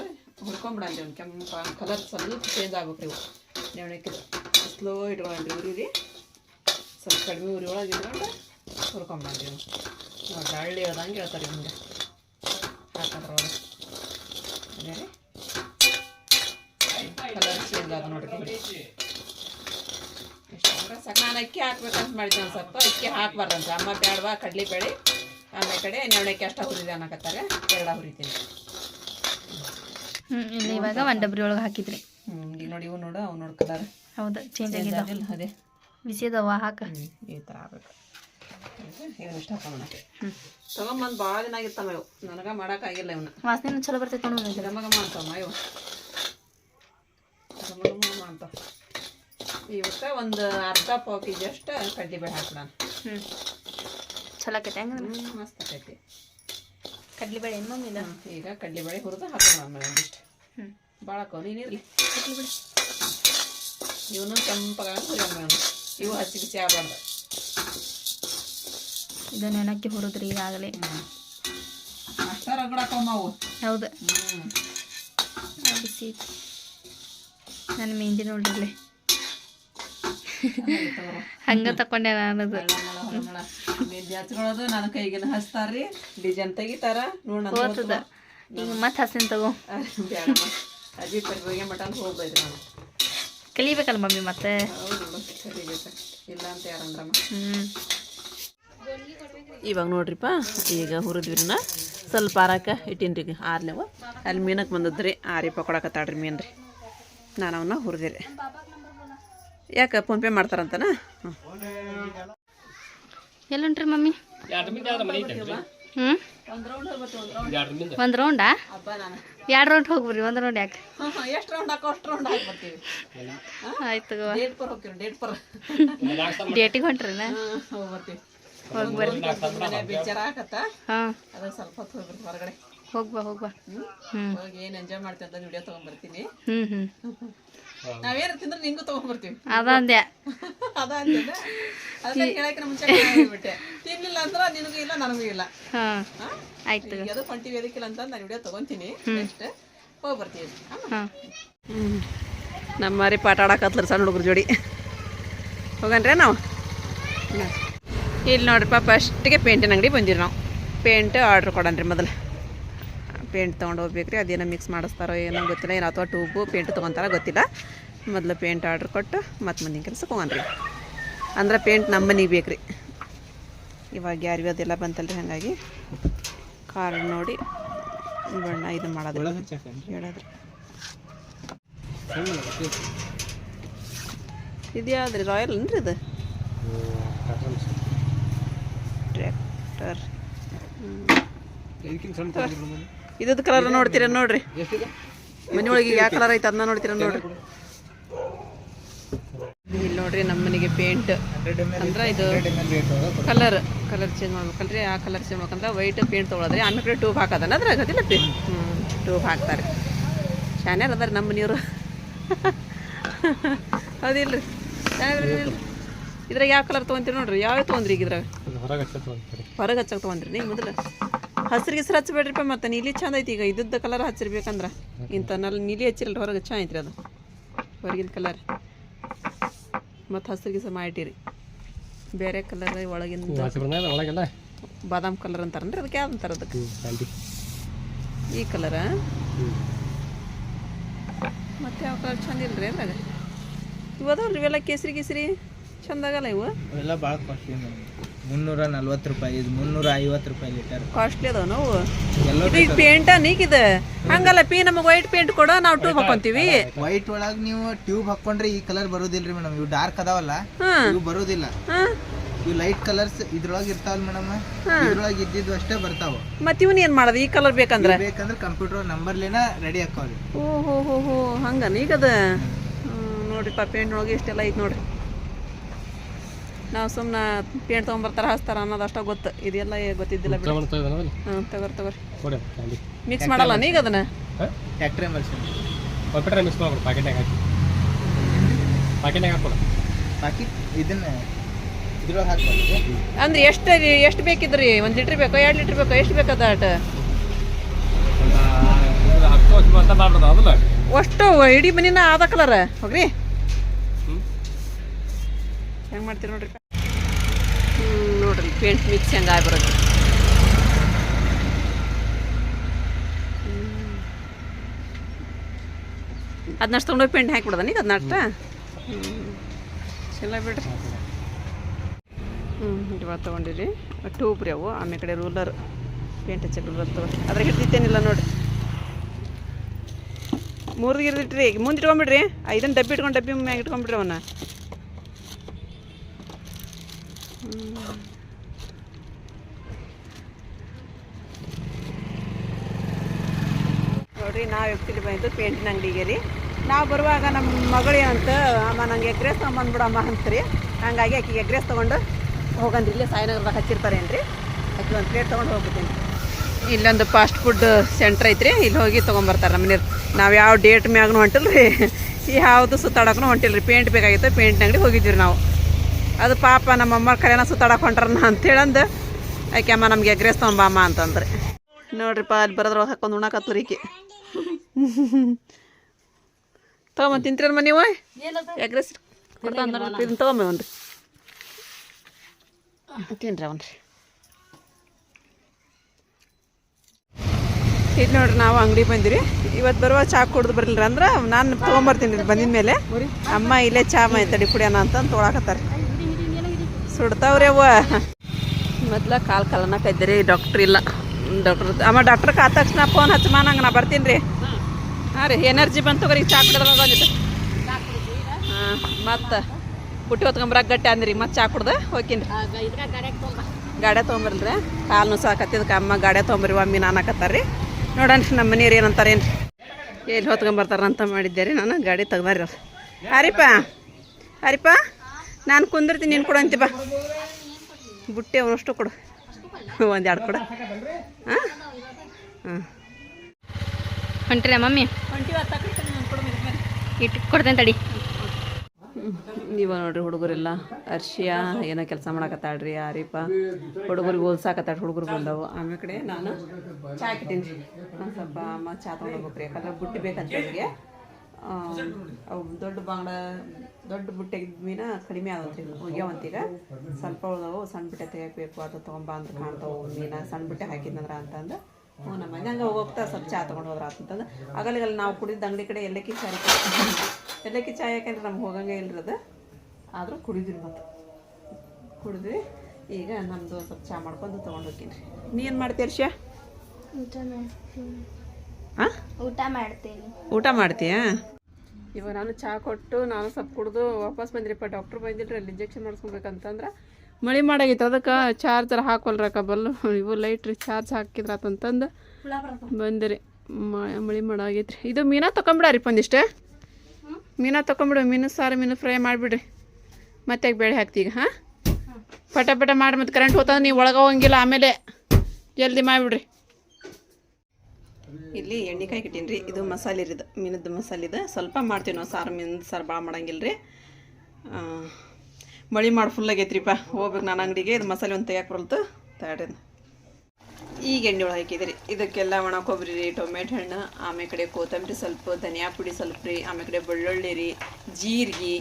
ಹುರ್ಕೊಂಬಿಡನ್ರಿ ಒಂದು ಕೆಂಪು ಕಲರ್ ಸ್ವಲ್ಪ ಚೇಂಜ್ ಆಗ್ಬೇಕ್ರಿ ಇವು ಸ್ಲೋ ಇಟ್ಕೊಂಡ್ರಿ ಉರಿರಿ. ಸ್ವಲ್ಪ ಕಡಿಮೆ ಉರಿ ಒಳಗೆ ಇಟ್ಕೊಂಡು ಹುರ್ಕೊಂಬಿಡನ್ರಿ ನೋಡಿ ಹಳ್ಳಿ ಹೇಳ್ದಂಗೆ ಹೇಳ್ತಾರೆ ಹಿಂಗೆ ಹಾಕಂದ್ರೆ ಅದೇ ರೀ. ಕಲರ್ ಅದು ನೋಡ್ರಿ. ನಾನು ಅಕ್ಕಿ ಹಾಕ್ಬೇಕಂತ ಮಾಡಿದ್ದೆ ಒಂದು ಸ್ವಲ್ಪ ಅಕ್ಕಿ ಹಾಕ್ಬಾರ್ದಂತೆ. ಅಮ್ಮ ಬೇಡವಾ ಕಡ್ಲಿ ಬೇಳೆ ಆಮೇಲೆ ಕಡೆ ನೆವಣಕ್ಕೆ ಅಷ್ಟ ಹುರಿದೆ ಅನ್ನಕತ್ತಾರೆ. ಎರಡ ಹುರಿತೀನಿ. ಹ್ಞೂ ಇಲ್ಲಿ ಇವಾಗ ಒಂದು ಡಬ್ರಿ ಒಳಗೆ ಹಾಕಿದ್ರಿ. ಹ್ಞೂ ಇಲ್ಲಿ ನೋಡಿ ಇವು ನೋಡು ಅವು ನೋಡ್ಕೊತಾರೆ ಹೌದು ಚೇಂಜ್ ಆಗಿಲ್ಲ ಅದೇ. ಬಿಸಿ ಅದಾವ ಹಾಕ ಈ ಥರ ಆಗ್ಬೇಕು. ಇದನ್ನ ಇಷ್ಟ ಹಾಕೋಣ ತಗೊಂಬಂದು ತೊಗೊಂಬಂದು ಭಾಳ ದಿನ ಆಗಿತ್ತಮ್ಮ ಇವು. ನನಗೆ ಮಾಡೋಕ್ಕಾಗಿಲ್ಲ ಇವನ್ನ ವಾಸನೆ ಚಲೋ ಬರ್ತೈತೆ ನೋಡಿ. ಗಮ ಗಮ ಅಂತಮ್ಮ ಇವು. ಗಮ ಇವತ್ತು ಒಂದು ಅರ್ಧ ಪಾವ್ ಕೆ ಜಿ ಅಷ್ಟು ಕಡ್ಲಿಬೇಳೆ ಹಾಕ್ಬಿಡೋಣ. ಹ್ಞೂ ಚಲೋ ಆಕೈತೆ ಹೆಂಗಂದ್ರೆ? ಮಸ್ತ್ ಆಕೈತಿ. ಕಡ್ಲಿಬೇಳೆ ಏನು ಮಮ್ಮಿ ಇಲ್ಲ ಈಗ ಕಡ್ಲಿಬೇಳೆ ಹುರಿದು ಹಾಕೋಣ ಆಮೇಲೆ ಒಂದಿಷ್ಟು. ಹ್ಞೂ ಭಾಳ ಹಾಕೋ ನೀನಿರಲಿ ಕಡ್ಲಿಬೇಳೆ ಇವನು ಕೆಂಪಾಗ ಇವನು. ಇವು ಹಸಿ ಬಿಸಿ ಆಗಬಾರ್ದು ಇದು ನೆನಕ್ಕೆ ಹುರಿದ್ರಿ ಈಗಾಗಲೇ. ಹ್ಞೂ ಅಷ್ಟು ರಗಡಕ್ಕಮ್ಮ ಅವು ಹೌದು. ಹ್ಞೂ ಬಿಸಿ ನನ್ನ ಮೆಹಂದಿ ನೋಡ್ರಿ. ಹಂಗ ತಕೊಂಡೆ ನಾನದು. ಹಚ್ಕೊಳ್ಳೋದು ನನ್ನ ಕೈಗಿನ ಹಚ್ತಾರ್ರಿ. ಡಿಸೈನ್ ತೆಗಿತಾರ ನೋಡ್ ಈಗ ಮತ್ತೆ ಹಸಿನ ತಗೋ. ಅಜ್ಜಿ ಹೋಗಿ ಮಟ ಅಂತ ಹೋಗ್ಬೈದ್ರಿ ನಾನು. ಕಲಿಬೇಕಲ್ಲ ಮಮ್ಮಿ ಮತ್ತೆ? ಇಲ್ಲ ಅಂತ ಯಾರಂದ್ರಮ್ಮ. ಹ್ಞೂ ಇವಾಗ ನೋಡ್ರಿಪ್ಪ ಈಗ ಹುರಿದ್ವಿನ ಸ್ವಲ್ಪ ಆರಾಕ ಇಟ್ಟಿನ್ರಿ ಆರ್ಲೇವು ಅಲ್ಲಿ ಮೀನಕ್ಕೆ ಬಂದದ್ರಿ ಆರಿಪ್ಪ ಕೊಡಕತ್ತಾಡ್ರಿ ಮೀನು ರೀ ನಾನು ಅವನ್ನ ಹುರಿದಿರಿ. ಯಾಕೆ ಫೋನ್ಪೇ ಮಾಡ್ತಾರಂತನ? ಹ್ಞೂ ಎಲ್ಲುಂಟ್ರಿ ಮಮ್ಮಿ? ಹ್ಞೂ ಒಂದು ರೌಂಡ್ ಹೋಗ್ಬೇಕು ಒಂದು ರೌಂಡ್ ಒಂದು ರೌಂಡಾ ಹಬ್ಬ ನಾನು. ಎರಡು ರೌಂಡ್ ಹೋಗ್ಬಿಡ್ರಿ ಒಂದು ರೌಂಡ್ ಯಾಕೆ? ಎಷ್ಟು ರೌಂಡ್ ಹಾಕೋ ಅಷ್ಟು ರೌಂಡ್ ಆಯ್ತು ತಗೋ. ಡೇಟ್ ಪರ್ ಹೋಗ್ತೀವಿ ಡೇಟ್ ಪರ್. ಡೇಟಿಗೆ ಹೊಂಟ್ರಿ ಹೋಗ್ಬರ್ತೀವಿ. ಹೋಗ್ಬರ್ತೀವಿ ಹಾಂ. ಅದೇ ಸ್ವಲ್ಪ ಹೊತ್ತು ಹೋಗ್ಬಿಡ್ರಿ ಹೊರಗಡೆ. ಹೋಗ್ಬಾ ಹೋಗ್ಬಾ ಹ್ಞೂ ಹ್ಞೂ ಹೋಗಿ ಏನು ಎಂಜಾಯ್ ಮಾಡ್ತೀವಿ ಅಂತ ವಿಡಿಯೋ ತೊಗೊಂಡ್ಬರ್ತೀನಿ ಹ್ಞೂ ಹ್ಞೂ ನಾವೇನು ತಿಂದ್ರೆ ನಿಂಗೂ ತೊಗೊಂಡ್ಬರ್ತೀವಿ ಅದ ಅದಂದೆ ಅದ ಅಂತಿದ್ದೆ ಅದನ್ನ ಕೇಳಕ್ಕೆ ಮುಂಚೆ ಬಿಟ್ಟೆ ತಿನ್ಲಿಲ್ಲ ಅಂದ್ರೆ ನಿನಗೂ ಇಲ್ಲ ನನಗೂ ಇಲ್ಲ. ಹಾಂ. ಆಯ್ತು ಅದು ಹೊಂಟಿವಿ ಎದಕ್ಕಿಲ್ಲ ಅಂತ ನಾನು ವಿಡಿಯೋ ತಗೊಂತೀನಿ. ನೆಕ್ಸ್ಟ್ ಹೋಗಿ ಬರ್ತೀವಿ ಹಾಂ? ನಮ್ಮ ಮಾರಿ ಪಾಠ ಆಡಕತ್ಲರ ಸಣ್ಣ ಹುಡುಗ್ರ ಜೋಡಿ. ಹೋಗನ್ರಿ ನಾವು. ಇಲ್ಲಿ. ನೋಡ್ರಿಪ್ಪ ಫಸ್ಟಿಗೆ ಪೇಂಟಿನ ಅಂಗಡಿ ಬಂದಿರಿ ನಾವು. ಪೇಂಟ್ ಆರ್ಡ್ರ್ ಕೊಡನ್ರಿ ಮೊದಲು. ಪೇಂಟ್ ತೊಗೊಂಡು ಹೋಗ್ಬೇಕು ರೀ ಅದೇನೋ ಮಿಕ್ಸ್ ಮಾಡಿಸ್ತಾರೋ ಏನೋ ಗೊತ್ತಿಲ್ಲ. ಏನೋ ಅಥವಾ ಟ್ಯೂಬು ಪೇಂಟ್ ತೊಗೊತಾರೋ ಗೊತ್ತಿಲ್ಲ. ಮೊದಲು ಪೇಂಟ್ ಆರ್ಡ್ರ್ ಕೊಟ್ಟು ಮತ್ತು ಮುಂದಿನ ಕೆಲಸಕ್ಕೆ ಹೋಗನ್ರಿ ಅಂದ್ರೆ ಪೇಂಟ್ ನಮ್ಮ ಮನೆಗೆ ಬೇಕು ರೀ ಇವಾಗ ಯಾರಿಗೂ ಅದೆಲ್ಲ ಬಂತಲ್ರಿ ಹಾಗಾಗಿ. ಕಾರ್ಡ್ ನೋಡಿ ಬಣ್ಣ ಇದು ಮಾಡೋದು. ಹೇಳೋದ್ರಿ ಇದು ಯಾವ್ದ್ರಿ ರಾಯಲ್ ಏನ್ರಿ ಇದು? ಟ್ರ್ಯಾಕ್ಟರ್ ಇದದ್ದು ಕಲರ್ ನೋಡ್ತೀರ ನೋಡ್ರಿ. ಮನೆ ಒಳಗೆ ಯಾವ ಕಲರ್ ಐತೆ ಅದನ್ನ ನೋಡ್ತೀರ ನೋಡ್ರಿ. ಇಲ್ಲಿ ನೋಡ್ರಿ ನಮ್ಮ ಮನೆಗೆ ಪೇಂಟ್ ಅಂದ್ರೆ ಇದು ಕಲರ್ ಕಲರ್ ಚೇಂಜ್ ಮಾಡ್ಬೇಕಲ್ರಿ. ಆ ಕಲರ್ ಚೇಂಜ್ ಮಾಡ್ಬೇಕಂದ್ರೆ ವೈಟ್ ಪೇಂಟ್ ತಗೊಳದ್ರಿ. ಆಮೇಲೆ ಕಡೆ ಟ್ಯೂಬ್ ಹಾಕೋದನ್ನ ಅದ್ರ ಅದಿಲ್ಲ ಪೇ ಹ್ಞೂ ಟ್ಯೂಬ್ ಹಾಕ್ತಾರೆ. ಶಾನ್ಯಾರ ಅದಾರ ನಮ್ಮ ಮನೆಯವರು ಅದಿಲ್ರಿ ಇದ್ರಾಗ ಯಾವ ಕಲರ್ ತಗೊಂತೀರಿ ನೋಡ್ರಿ? ಯಾವ ತೊಗೊಂಡ್ರಿ ಈಗ ಇದ್ರಾಗ? ಹೊರಗೆ ಹಚ್ಚಕ್ ತೊಗೊಂಡ್ರಿ ನೀವು ಮೊದಲು. ಹಸ್ರಿಗೆ ಹೆಸ್ರು ಹಚ್ಚಬೇಡ್ರಿಪ್ಪ ಮತ್ತೆ ನೀಲಿ ಚಂದ ಐತಿ. ಈಗ ಇದ್ದ ಕಲರ್ ಹಚ್ಚಿರ್ಬೇಕಂದ್ರೆ. ಇಂಥ ನಲ್ಲಿ ನೀಲಿ ಹಚ್ಚಿರಲ್ಲ ಹೊರಗೆ ಚಂದ ಐತ್ರಿ ಅದು. ಹೊರಗಿನ ಕಲರ್ ಮತ್ತು ಹಸಿರು ಹೆಸ್ರು ಮಾಡಿಟ್ಟಿರಿ. ಬೇರೆ ಕಲರ್ ಒಳಗಿಂದ. ಒಳಗೆಲ್ಲ? ಬಾದಾಮ್ ಕಲರ್ ಅಂತಾರನ್ರಿ ಅದಕ್ಕೆ? ಯಾವ ಅಂತಾರೆ ಅದಕ್ಕೆ? ಈ ಕಲರ ಮತ್ತೆ ಯಾವ ಕಲರ್ ಚಂದ ಇಲ್ರಿ ಅದ್ರಾಗ? ಇವು ಇವೆಲ್ಲ ಕೇಸರಿ ಕೇಸರಿ? ಚಂದಾಗಲ್ಲ ಇವು? ಎಲ್ಲ ಭಾಳ ಕಾಸ್ಟ್ಲಿ ಮುನ್ನೂರ ನಲ್ವತ್ತು ರೂಪಾಯಿ ಇದು ಮುನ್ನೂರ ಐವತ್ತು ರೂಪಾಯಿ ಲೀಟರ್. ಕಾಸ್ಟ್ಲಿ ಅದಾವ ನಾವು. ಎಲ್ಲೋ ಇದು ಈಗ ಪೇಂಟ ನೀಗಿದೆ ಹಂಗಲ್ಲ ಪಿ ನಮಗೆ ವೈಟ್ ಪೇಂಟ್ ಕೊಡ ನಾವು ಟ್ಯೂಬ್ ಹಾಕೊಂತೀವಿ. ವೈಟ್ ಒಳಗೆ ನೀವು ಟ್ಯೂಬ್ ಹಾಕೊಂಡ್ರೆ ಈ ಕಲರ್ ಬರೋದಿಲ್ರಿ ಮೇಡಮ್ ಇವು ಡಾರ್ಕ್ ಅದಾವಲ್ಲ ಇವು ಬರೋದಿಲ್ಲ. ಇವು ಲೈಟ್ ಕಲರ್ಸ್ ಇದ್ರೊಳಗೆ ಇರ್ತಾವಲ್ಲ ಮೇಡಮ್ ಇದ್ರೊಳಗೆ ಇದ್ದಿದ್ದು ಅಷ್ಟೇ ಬರ್ತಾವ. ಮತ್ತೆ ಇವನ್ ಏನು ಮಾಡೋದು? ಈ ಕಲರ್ ಬೇಕಂದ್ರೆ? ಬೇಕಂದ್ರೆ ಕಂಪ್ಯೂಟರ್ ನಂಬರ್ಲೇನ ರೆಡಿ ಹಾಕೋರಿ ಓ ಹೋ ಹೋ ಹೋ ಹಂಗನ ಈಗದ ನೋಡ್ರಿಪ್ಪ ಪೇಂಟ್ ಒಳಗೆ ಇಷ್ಟೆಲ್ಲ ಐತೆ ನೋಡ್ರಿ. ನಾವು ಸುಮ್ಮನೆ ಪೇಂಟ್ ತೊಗೊಂಬರ್ತಾರೆ ಹಚ್ತಾರ ಅನ್ನೋದು ಅಷ್ಟೇ ಗೊತ್ತು. ಇದೆಲ್ಲ ಏ- ಗೊತ್ತಿದ್ದಿಲ್ಲ ಬಿಡಿ. ಹ್ಞೂ ತಗೋರಿ ತಗೋರಿ. ಮಿಕ್ಸ್ ಮಾಡಲ್ಲ ನೀಗ ಅದನ್ನ? ಟ್ಯಾಕ್ಟ್ರಿ ಎಮಲ್ಷನ್ ಕಂಪ್ಯೂಟರ್ ಮಿಕ್ಸ್ ಮಾಡ್ಬಿಡು ಪ್ಯಾಕೆಟ್ನಾಗ ಹಾಕಿ. ಪ್ಯಾಕೆಟ್ನಾಗ ಇದನ್ನ ಇದ್ರೊಳಗೆ ಅಂದ್ರೆ ಎಷ್ಟು ಎಷ್ಟು ಬೇಕಿದ್ರಿ? ಒಂದು ಲೀಟ್ರ್ ಬೇಕೋ ಎರಡು ಲೀಟ್ರ್ ಬೇಕೋ ಎಷ್ಟು ಬೇಕದ ಅಟ ಅಷ್ಟು ಇಡೀ ಮನಿನ ಆದ ಕಲರ್ ಹೋಗ್ರಿ. ಹೆಂಗೆ ಮಾಡ್ತೀರಿ ನೋಡ್ರಿ? ನೋಡ್ರಿ ಪೇಂಟ್ ಮಿಕ್ಸ್ ಹೆಂಗೆ ಆಗ್ಬರೋದು ಅದನ್ನಷ್ಟು ತೊಗೊಂಡೋಗಿ ಪೇಂಟ್ ಹಾಕಿಬಿಡ್ದ ಈಗ ಅದನ್ನಷ್ಟ ಹ್ಞೂ ಚಲೋ ಬಿಡ್ರಿ. ಹ್ಞೂ ಇವಾಗ ತೊಗೊಂಡಿರಿ. ಟೂಬ್ರಿ ಅವು. ಆಮೇಲೆ ಕಡೆ ರೂಲರ್ ಪೇಂಟ್ ಹಚ್ಚಿ ರೂಲರ್ ತೊಗೊಂಡು. ಅದ್ರಾಗ ಹಿಡ್ದಿತ್ತೇನಿಲ್ಲ ನೋಡಿ ಮೂರು ಇರ್ದಿಟ್ರಿ ಈಗ ಮುಂದೆ ಇಟ್ಕೊಂಬಿಡ್ರಿ. ಐದನ್ನು ಡಬ್ಬಿ ಇಟ್ಕೊಂಡು ಡಬ್ಬಿ ಮ್ಯಾಗ ಇಟ್ಕೊಂಬಿಡ್ರಿ ಅವನ್ನ. ನೋಡ್ರಿ, ನಾವು ಎಕ್ಚುಲಿ ಬಂದಿದ್ದು ಪೇಂಟಿನ ಅಂಗಡಿಗೆ ರೀ. ನಾವು ಬರುವಾಗ ನಮ್ಮ ಮಗಳಿ ಅಂತ, ಅಮ್ಮ ನಂಗೆ ಎಗ್ರೆಸ್ ತೊಗೊಂಬಂದ್ಬಿಡಮ್ಮ ಅಂತ್ರಿ. ಹಂಗಾಗಿ ಆಕಿಗೆ ಎಗ್ರೆಸ್ ತೊಗೊಂಡು ಹೋಗಂದ್ರಿ. ಇಲ್ಲೇ ಸಾಯಿನಗರದಾಗ ಹಚ್ಚಿರ್ತಾರೇನ್ರಿ. ಆಕೆ ಒಂದು ಪ್ಲೇಟ್ ತೊಗೊಂಡು ಹೋಗ್ಬಿಡ್ತೀನಿ. ಇಲ್ಲೊಂದು ಫಾಸ್ಟ್ ಫುಡ್ ಸೆಂಟ್ರ್ ಐತ್ರಿ. ಇಲ್ಲಿ ಹೋಗಿ ತೊಗೊಂಬರ್ತಾರೆ ನಮ್ಮ ನೀರು ನಾವು ಯಾವ ಡೇಟ್ ಮ್ಯಾಗನು ಹೊಂಟಿಲ್ಲ ರೀ ಯಾವುದು ಸುತ್ತಾಡೋಕ್ಕೂ ಹೊಂಟಿಲ್ರಿ. ಪೇಂಟ್ ಬೇಕಾಗಿತ್ತು ಪೇಂಟ್ ಅಂಗಡಿ ಹೋಗಿದ್ವಿ ನಾವು. ಅದು ಪಾಪ ನಮ್ಮ ಅಮ್ಮ ಕರೆನ ಸುತ್ತಾಡಕ್ಕೆ ಹೊಂಟ್ರನ್ನ ಅಂತೇಳಂದು ಆಕೆ ಅಮ್ಮ ನಮಗೆ ಎಗ್ರೆಸ್ ತೊಗೊಂಬಮ್ಮ ಅಂತಂದ್ರೆ. ನೋಡ್ರಿಪ್ಪ ಅಲ್ಲಿ ಬರೋದ್ರೊಳಗೆ ಹಾಕೊಂಡು ಉಣ್ಣಾಕತ್ತು ಈಕಿ ತೊಗೊಂಬ ತಿಂತೀರಮ್ಮ ನೀವು? ಎಗ್ರೆಸ್ ಇದನ್ನ ತೊಗೊಂಬ ಒಂದು. ತಿನ್ರಿ ಅವನ್ರಿ. ಇದು ನೋಡ್ರಿ ನಾವು ಅಂಗಡಿ ಬಂದಿರಿ. ಇವತ್ತು ಬರುವ ಚಾ ಕುಡ್ದು ಬರಲಿಲ್ಲ ಅಂದ್ರೆ ನಾನು ತೊಗೊಂಬರ್ತೀನಿ ಬಂದಿದ ಮೇಲೆ ಅಮ್ಮ ಇಲ್ಲೇ ಚಾ ಮೈತಡಿ ಕುಡಿಯೋಣ ಅಂತ ತೊಗೊಳಕತ್ತಾರೆ ಸುಡ್ತಾವ್ರಿ ಅವ್ವ. ಮೊದ್ಲ ಕಾಲು ಕಲನ ಕೈದ್ರಿ ಡಾಕ್ಟ್ರ್ ಇಲ್ಲ. ಡಾಕ್ಟ್ರ್ ಅಮ್ಮ ಡಾಕ್ಟ್ರ್ ಕಾದ ತಕ್ಷಣ ಫೋನ್ ಹಚ್ಚಮ್ಮ ನಂಗೆ ನಾ ಬರ್ತೀನಿ ರೀ ಹಾಂ ರೀ ಎನರ್ಜಿ ಬಂತು ಬರೀ ಚಾ ಕುಡಿದ್ರೆ ಬಂದಿತ್ತು ಹಾಂ ಮತ್ತೆ ಬುಟ್ಟಿ ಹೊತ್ಕೊಂಬರಕ್ಕೆ ಗಟ್ಟಿ ಅಂದ್ರಿ ಮತ್ತೆ ಚಾ ಕುಡ್ದು? ಇದ್ರ ಗಾಡಿ ತೊಗೊಂಬರ್ಲ್ರಿ ಕಾಲು ನುಸಾಕತ್ತಿದ್ದಕ್ಕೆ ಅಮ್ಮ ಗಾಡಿ ತೊಗೊಂಬರಿ ಒಮ್ಮೆ ನಾನು ಹಾಕತ್ತಾರ್ರಿ ನೋಡೋಣ ನಮ್ಮ ಮನೆಯವ್ರು ಏನಂತಾರೆ ಏನು ಎಲ್ಲಿ ಹೊತ್ಕೊಂಬರ್ತಾರ ಅಂತ ಮಾಡಿದ್ದೆ ರೀ ನಾನು ಗಾಡಿ ತೆಗ್ದಾರಿ ಹರಿಪ ಹರಿಪ ನಾನು ಕುಂದಿರ್ತೀನಿ, ನೀನು ಕೊಡು ಅಂತಿ ಬಾ. ಬುಟ್ಟಿ ಅವನಷ್ಟು ಕೊಡು. ಒಂದು ಎರಡು ಕೊಡು. ಹಾಂ ಹಾಂ ಮಮ್ಮಿ? ಇಟ್ಟು ಕೊಡ್ತೇನೆ ತಡಿ. ನೀವು ನೋಡ್ರಿ ಹುಡುಗರೆಲ್ಲ ಅರ್ಶಿಯ ಏನೋ ಕೆಲಸ ಮಾಡಕತ್ತಾಳ್ರಿ ಆರೀಪ ಹುಡುಗರಿಗೆ ಓದ್ಸಾಕತ್ತಾಳ ಹುಡುಗರು ಬಂದವು. ಆಮೇಲೆ ಕಡೆ ನಾನು ಚಾ ಹಾಕಿದ್ದೀನಿ. ರೀ ಒಂದು ಸ್ವಲ್ಪ ಅಮ್ಮ ಚಾ ತೊಗೊಂಡೋಗ್ಬೇಕು ಯಾಕಂದ್ರೆ ಬುಟ್ಟಿ ಬೇಕಂತ ಅವ್ರಿಗೆ. ಅವು ದೊಡ್ಡ ಬಾಂಗ್ಡ ದೊಡ್ಡ ಬುಟ್ಟೆ ಮೀನ ಕಡಿಮೆ ಆಗತ್ರಿ ಹೋಗ್ಯಾವಂತೀಗ ಸ್ವಲ್ಪ ಉಳ್ದವು ಸಣ್ಣ ಬುಟ್ಟೆ ತೆಗಿಬೇಕು ಅದು ತೊಗೊಂಬ ಅಂತ ಕಾಣ್ತಾವು. ಮೀನ ಸಣ್ಣ ಬುಟ್ಟೆ ಹಾಕಿದ್ನಂದ್ರ ಅಂತಂದು ಹ್ಞೂ ನಮ್ಮ ಮನೆ ಹಂಗೆ ಹೋಗ್ತಾ ಸ್ವಲ್ಪ ಚಹಾ ತೊಗೊಂಡು ಹೋದ್ರ ಅಂತಂದು. ಆಗಲಿಗಲ್ಲಿ ನಾವು ಕುಡಿದ ಅಂಗಡಿ ಕಡೆ ಎಲ್ಲಕ್ಕಿ ಚಾಯ್ ಎಲ್ಲಕ್ಕಿ ಚಾಯ್ ಯಾಕಂದ್ರೆ ನಮ್ಗೆ ಹೋಗಂಗೆ ಇಲ್ರಿ ಅದು. ಆದರೂ ಕುಡಿದ್ರಿ ಮತ್ತು. ಕುಡಿದ್ವಿ. ಈಗ ನಮ್ಮದು ಸ್ವಲ್ಪ ಚಹಾ ಮಾಡ್ಕೊಂಡು ತೊಗೊಂಡು ಹೋಗ್ತೀನಿ ರೀ. ನೀ ಏನು ಮಾಡ್ತೀಯ ಶಿಯ ಹಾಂ ಊಟ ಮಾಡ್ತೀನಿ. ಊಟ ಮಾಡ್ತೀಯಾ? ಇವಾಗ ನಾನು ಚಹಾ ಕೊಟ್ಟು ನಾನು ಸ್ವಲ್ಪ ಕುಡಿದು ವಾಪಸ್ ಬಂದಿರಿಪ್ಪ ಡಾಕ್ಟ್ರ್ ಬಂದಿಲ್ರಿ ಅಲ್ಲಿ ಇಂಜೆಕ್ಷನ್ ಮಾಡಿಸ್ಕೊಬೇಕಂತಂದ್ರೆ ಮಳೆ ಮಾಡಾಗಿತ್ತು ಅದಕ್ಕೆ ಚಾರ್ಜರ್ ಹಾಕೊಲ್ರಕ್ಕ ಬಲ್ಲು. ಇವು ಲೈಟ್ ರೀ ಚಾರ್ಜ್ ಹಾಕಿದ್ರಾತಂತಂದು ಬಂದಿರಿ. ಮಳೆ ಮಾಡಾಗೈತ್ರಿ. ಇದು ಮೀನಾ ತೊಗೊಂಬಿಡಾರಿ ಒಂದಿಷ್ಟೇ? ಮೀನಾ ತೊಗೊಂಬಿಡು ಮೀನು ಸಾರು ಮೀನು ಫ್ರೈ ಮಾಡಿಬಿಡ್ರಿ. ಮತ್ತೆ ಬೇಳೆ ಹಾಕ್ತಿ ಈಗ ಹಾಂ? ಪಟ ಪಟ ಮಾಡಿ ಮತ್ತೆ ಕರೆಂಟ್ ಹೋತಂದ್ರೆ ನೀವು ಒಳಗೆ ಹೋಗಂಗಿಲ್ಲ ಆಮೇಲೆ ಜಲ್ದಿ ಮಾಡಿಬಿಡ್ರಿ. ಇಲ್ಲಿ ಎಣ್ಣೆ ಕಾಯಿ ಇಟ್ಟೀನಿ ರೀ ಇದು ಮಸಾಲೆ ರೀ ಇದು. ಮೀನದ್ದು ಮಸಾಲೆ ಇದೆ. ಸ್ವಲ್ಪ ಮಾಡ್ತೀವಿ ನಾವು. ಸಾರು ಮೀನು, ಸಾರು ಭಾಳ ಮಾಡಂಗಿಲ್ಲ ರೀ ಮಳಿ ಮಾಡಿ ಫುಲ್ ಆಗೈತ್ರಿಪ್ಪ. ಹೋಗ್ಬೇಕು ನಾನು ಅಂಗಡಿಗೆ. ಇದು ಮಸಾಲೆ ಒಂದು ತೆಗಿಯಕ್ಕೆ ಬರಲ್ತು. ತಡ್ರಿ. ಈಗ ಎಣ್ಣೆ ಒಳಗೆ ಹಾಕಿದ್ರಿ. ಇದಕ್ಕೆಲ್ಲ ಒಣ ಕೊಬ್ಬರಿ ರೀ, ಟೊಮೆಟೊ ಹಣ್ಣು, ಆಮೇಲೆ ಕಡೆ ಕೊತ್ತಂಬರಿ ಸ್ವಲ್ಪ ಧನಿಯಾ ಪುಡಿ ಸ್ವಲ್ಪ ರೀ, ಆಮೇಲೆ ಕಡೆ ಬೆಳ್ಳುಳ್ಳಿ ರೀ, ಜೀರಿಗೆ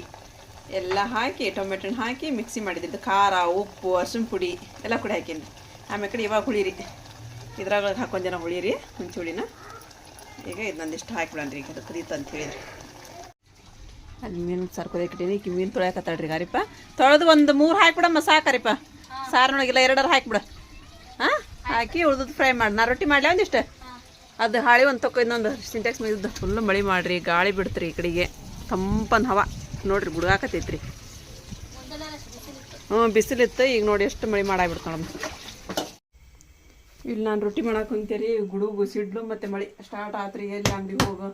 ಎಲ್ಲ ಹಾಕಿ, ಟೊಮೆಟೊ ಹಣ್ಣು ಹಾಕಿ, ಮಿಕ್ಸಿ ಮಾಡಿದ್ದು. ಖಾರ, ಉಪ್ಪು ಅರ್ಶಿನ ಪುಡಿ ಎಲ್ಲ ಕೂಡ ಹಾಕೀನಿ ಆಮೇಲೆ ಕಡೆ ಇವಾಗ ಹುಳಿ ರೀ. ಇದ್ರಾಗ ಹಾಕೊಂಡು ಜನ ಹುಳಿ ರೀ ಈಗ ಹುಳಿನ ಈಗ ಇದನ್ನೊಂದಿಷ್ಟು ಹಾಕಿಬಿಡನ್ರಿ ಈಗ ಅದು ಕುದೀತು ಅಂತ ಹೇಳಿದ್ರಿ. ಅಲ್ಲಿ ಮೀನು ಸರ್ಕೋದಿಟ್ಟಿನಿ ಈಗ ಮೀನು ತೊಳ್ಯಾಕತ್ತಾಳ್ರಿ ಗಾರಿಪ್ಪ. ತೊಳೆದು ಒಂದು ಮೂರು ಹಾಕಿಬಿಡಮ್ಮ, ಸಾಕರಿಪ್ಪ. ಸಾರಿನೊಳಗೆಲ್ಲ, ಎರಡರ ಹಾಕಿಬಿಡ. ಹಾಂ? ಹಾಕಿ ಉಳ್ದದ್ದು ಫ್ರೈ ಮಾಡಿ, ನಾ ರೊಟ್ಟಿ ಮಾಡಲಿ ಒಂದಿಷ್ಟು? ಅದು ಹಾಳಿ ಒಂದು ತೊಕ್ಕ, ಇನ್ನೊಂದು ಸಿಂಟೆಕ್ಸ್ ಮುಗಿದ್ದು ಫುಲ್ಲು ಮಳೆ ಮಾಡಿರಿ, ಗಾಳಿ ಬಿಡ್ತ್ರಿ ಈ ಕಡೆಗೆ. ತಂಪನ ಹವ. ನೋಡ್ರಿ ಗುಡುಗಾಕತ್ತೈತ್ರಿ. ಹ್ಞೂ ಬಿಸಿಲಿತ್ತು, ಈಗ ನೋಡಿ ಎಷ್ಟು ಮಳೆ ಮಾಡಾಗ್ಬಿಡ್ತು ನೋಡಮ್ಮ. ಇಲ್ಲಿ ನಾನು ರೊಟ್ಟಿ ಮಾಡಕ್ಕೆ ಕುಂತೇರಿ ಗುಡುಗು ಸಿಡ್ಲು ಮತ್ತು ಮಳೆ. ಸ್ಟಾರ್ಟ್ ಆತ್ರಿ ಎಲ್ಲಿ ಅಂಗಡಿ ಹೋಗೋ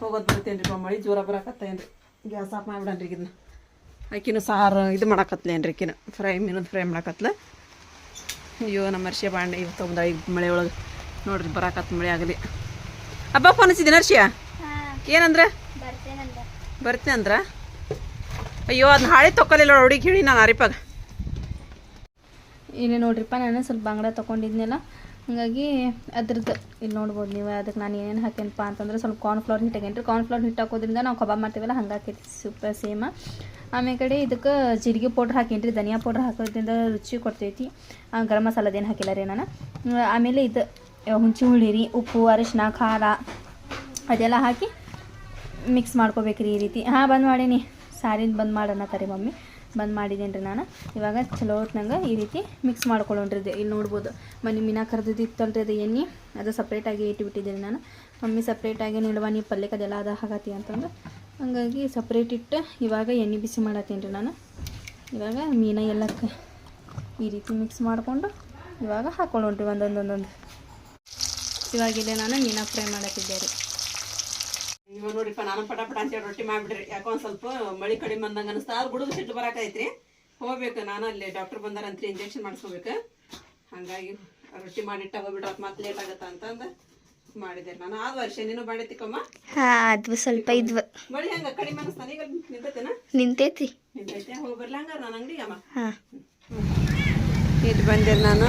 ಹೋಗೋದು ಬರ್ತೇನೆ ರೀ ಮಳೆ ಜೋರ ಬರಕತ್ತೇನು ರೀ ಗ್ಯಾಸ್ ಆಫ್ ಮಾಡ್ಬಿಡನ್ರಿ ಇದನ್ನ. ಆಕಿನ ಸಾರು ಇದು ಮಾಡಕತ್ಲೇನು ಆಕಿನ ಫ್ರೈ ಮೀನದ ಫ್ರೈ ಮಾಡಕತ್ಲ. ಅಯ್ಯೋ ನಮ್ಮ ಅರ್ಶಿಯ ಬಾಂಡೆ ಇವು ತೊಗೊಂಡ ಈಗ ಮಳೆ ಒಳಗೆ ನೋಡ್ರಿ ಬರಾಕತ್ ಮಳೆ ಆಗಲಿ. ಹಬ್ಬ ಫೋನ್ ಹಚ್ಚಿದ್ದೀನಿ ಅರ್ಶಿಯ ಏನಂದ್ರೆ? ಬರ್ತೇನೆ ಅಂದ್ರ? ಅಯ್ಯೋ ಅದನ್ನ ಹಾಳೆ ತೊಗೊಲಿಲ್ಲ ಹುಡುಗಿ ಹೇಳಿ ನಾನು ಅರಿಪಾಗ ಇಲ್ಲಿ ನೋಡ್ರಿಪ್ಪ ನಾನು ಸ್ವಲ್ಪ ಬಂಗಡ ತೊಗೊಂಡಿದ್ನಲ್ಲ ಹಾಗಾಗಿ ಅದ್ರದ್ದು. ಇಲ್ಲಿ ನೋಡ್ಬೋದು ನೀವು, ಅದಕ್ಕೆ ನಾನು ಏನೇನು ಹಾಕೇನಪ್ಪ ಅಂತಂದ್ರೆ ಸ್ವಲ್ಪ ಕಾರ್ನ್ಫ್ಲವರ್ ಹಿಟ್ಟು ಕಾರ್ನ್ ಕಾರ್ನ್ಫ್ಲವರ್ ಹಿಟ್ಟು ಹಾಕೋದ್ರಿಂದ ನಾವು ಕಬಾಬ್ ಮಾಡ್ತೀವಲ್ಲ, ಹಂಗೆ ಹಾಕೈತಿ ಸೂಪರ್ ಸೇಮ ಆಮೇಲೆ ಕಡೆ ಇದಕ್ಕೆ ಜೀರಿಗೆ ಪೌಡ್ರ್ ಹಾಕೇನ್ರಿ, ಧನಿಯಾ ಪೌಡ್ರ್ ಹಾಕೋದ್ರಿಂದ ರುಚಿ ಕೊಡ್ತೈತಿ. ಗರಂ ಮಸಾಲದೇನು ಹಾಕಿಲ್ಲ ರೀ ನಾನು. ಆಮೇಲೆ ಇದು ಹುಂಚಿ ಹುಳಿರಿ ಉಪ್ಪು ಅರಿಶಿನ ಖಾರ, ಅದೆಲ್ಲ ಹಾಕಿ ಮಿಕ್ಸ್ ಮಾಡ್ಕೋಬೇಕ್ರಿ ಈ ರೀತಿ. ಹಾಂ, ಬಂದ್ ಮಾಡೀನಿ. ಸಾರಿನ ಬಂದ್ ಮಾಡನ್ನತ್ತಾರೆ ಮಮ್ಮಿ. ಬಂದ್ ಮಾಡಿದ್ದೀನಿ ರೀ ನಾನು. ಇವಾಗ ಚಲೋ ಹೊತ್ನಂಗೆ ಈ ರೀತಿ ಮಿಕ್ಸ್ ಮಾಡ್ಕೊಳ್ಳೋಣ್ರಿ ಇಲ್ಲಿ ನೋಡ್ಬೋದು ಮನೆ ಮೀನಾ ರೀ ಅದು ಎಣ್ಣೆ. ಅದು ಸಪ್ರೇಟಾಗಿ ಇಟ್ಬಿಟ್ಟಿದ್ದೀನಿ ನಾನು. ಮಮ್ಮಿ ಸಪ್ರೇಟಾಗಿ ನಿಲ್ವ ನೀವು ಪಲ್ಯಕ್ಕೆ ಅದೆಲ್ಲ ಅದ ಹಾಕತಿ ಅಂತಂದು. ಹಂಗಾಗಿ ಸಪ್ರೇಟ್ ಇಟ್ಟು ಇವಾಗ ಎಣ್ಣೆ ಬಿಸಿ ಮಾಡತ್ತೀನಿ ರೀ ನಾನು. ಇವಾಗ ಮೀನ ಎಲ್ಲ ಈ ರೀತಿ ಮಿಕ್ಸ್ ಮಾಡಿಕೊಂಡು ಇವಾಗ ಹಾಕ್ಕೊಳ್ಳೋಣ್ರಿ ಒಂದೊಂದು ಒಂದೊಂದು ಇವಾಗಿಲ್ಲೇ ನಾನು ಮೀನಾ ಫ್ರೈ ಮಾಡತ್ತಿದ್ದೆ ರೀ ಇವಾಗ ನೋಡ್ರಿಪ್ಪ ನಾನು ಪಟ ಪಟ ಅಂತೇಳಿ ರೊಟ್ಟಿ ಮಾಡ್ಬಿಡ್ರಿ. ಯಾಕೋ ಒಂದ್ ಸ್ವಲ್ಪ ಮಳಿ ಕಡಿಮೆ ಬಂದಂಗ ಅನಿಸ್ತಾ. ಅದು ಗುಡುಗು ಸಿಟ್ಟು ಬರಾಕೈತ್ರಿ. ಹೋಗ್ಬೇಕು ನಾನು ಅಲ್ಲಿ ಡಾಕ್ಟರ್ ಬಂದಾರಂತ್ರಿ ಇಂಜೆಕ್ಷನ್ ಮಾಡಿಸ್ಕೋಬೇಕು. ಹಂಗಾಗಿ ರೊಟ್ಟಿ ಮಾಡಿಟ್ಟ ಹೋಗ್ಬಿಡ್ರ ಮತ್ತೆ ಲೇಟ್ ಆಗತ್ತ ಅಂತಂದು ಮಾಡಿದೆ ನಾನು. ಆದ ವರ್ಷ ನೀನು ಮಾಡಿತಿಕ್ಕಮ್ಮ ಹಾಂ ಅದು ಸ್ವಲ್ಪ ಇದ್ವ. ಮಳಿ ಹಂಗ? ಕಡಿಮೆ ಅನಿಸ್ತಾನ ಈಗ ನಿಂತೈತೇನ? ನಿಂತೈತಿ. ನಿಂತೈತೆ? ಹೋಗಿ ಬರ್ಲ ನಾನು ಅಂಗಡಿ ಅಮ್ಮ ಇದು ಬಂದೆ ನಾನು